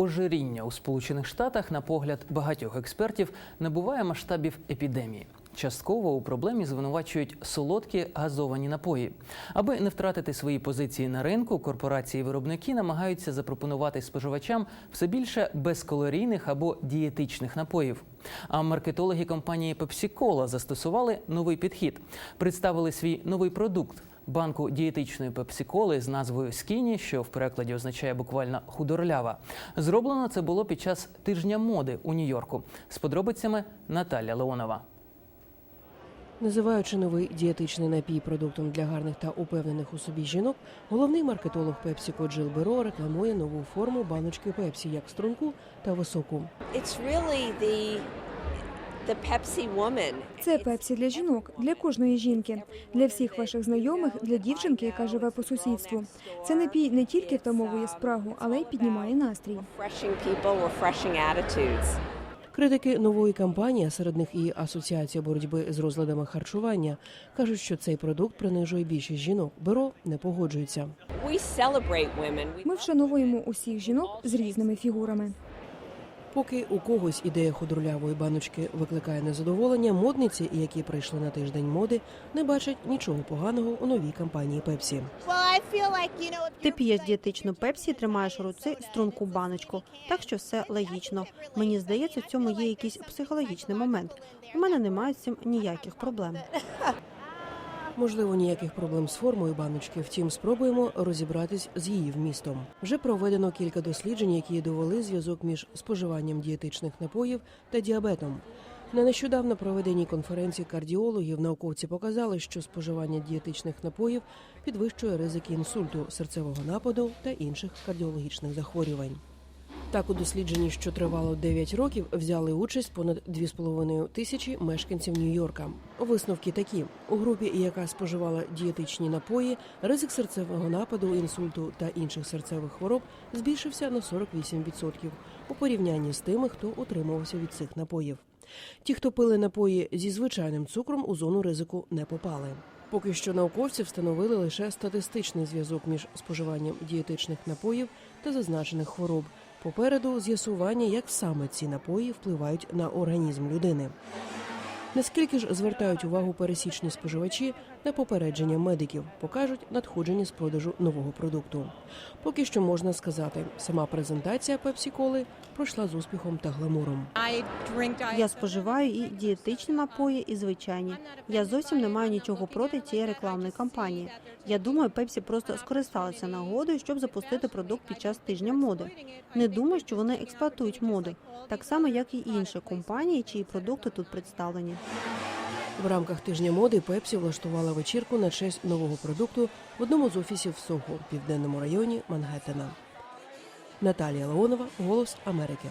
Ожиріння у Сполучених Штатах, на погляд багатьох експертів, набуває масштабів епідемії. Частково у проблемі звинувачують солодкі газовані напої. Аби не втратити свої позиції на ринку, корпорації-виробники намагаються запропонувати споживачам все більше безкалорійних або дієтичних напоїв. А маркетологи компанії Pepsi-Cola застосували новий підхід, представили свій новий продукт банку дієтичної пепсиколи з назвою Скіні, що в перекладі означає буквально худорлява. Зроблено це було під час тижня моди у Нью-Йорку. З подробицями Наталя Леонова. Називаючи новий дієтичний напій продуктом для гарних та упевнених у собі жінок, головний маркетолог PepsiCo Джил Беро рекламує нову форму баночки Пепсі як струнку та високу. It's really the. Це пепсі для жінок, для кожної жінки, для всіх ваших знайомих, для дівчинки, яка живе по сусідству. Це напій не тільки втамовує спрагу, але й піднімає настрій. Refreshing people. Критики нової кампанії, а серед них і асоціація боротьби з розладами харчування, кажуть, що цей продукт принижує більшість жінок. Беро не погоджується. We celebrate women. Ми вшановуємо усіх жінок з різними фігурами. Поки у когось ідея худорлявої баночки викликає незадоволення, модниці, які прийшли на тиждень моди, не бачать нічого поганого у новій кампанії Пепсі. Ти п'єш дієтичну пепсі, тримаєш у руці струнку баночку, так що все логічно. Мені здається, в цьому є якийсь психологічний момент. У мене немає з цим ніяких проблем. Можливо, ніяких проблем з формою баночки, втім, спробуємо розібратись з її вмістом. Вже проведено кілька досліджень, які довели зв'язок між споживанням дієтичних напоїв та діабетом. На нещодавно проведеній конференції кардіологів науковці показали, що споживання дієтичних напоїв підвищує ризики інсульту, серцевого нападу та інших кардіологічних захворювань. Так, у дослідженні, що тривало 9 років, взяли участь понад 2,5 тисячі мешканців Нью-Йорка. Висновки такі: у групі, яка споживала дієтичні напої, ризик серцевого нападу, інсульту та інших серцевих хвороб збільшився на 48% у порівнянні з тими, хто утримувався від цих напоїв. Ті, хто пили напої зі звичайним цукром, у зону ризику не попали. Поки що науковці встановили лише статистичний зв'язок між споживанням дієтичних напоїв та зазначених хвороб. Попереду з'ясування, як саме ці напої впливають на організм людини. Наскільки ж звертають увагу пересічні споживачі на попередження медиків, покажуть надходження з продажу нового продукту. Поки що можна сказати, сама презентація пепсі-коли пройшла з успіхом та гламуром. Я споживаю і дієтичні напої, і звичайні. Я зовсім не маю нічого проти цієї рекламної кампанії. Я думаю, Пепсі просто скористалися нагодою, щоб запустити продукт під час тижня моди. Не думаю, що вони експлуатують моду, так само як і інші компанії, чиї продукти тут представлені. В рамках тижня моди Пепсі влаштувала вечірку на честь нового продукту в одному з офісів в південному районі Мангеттена. Наталія Леонова, Голос Америки.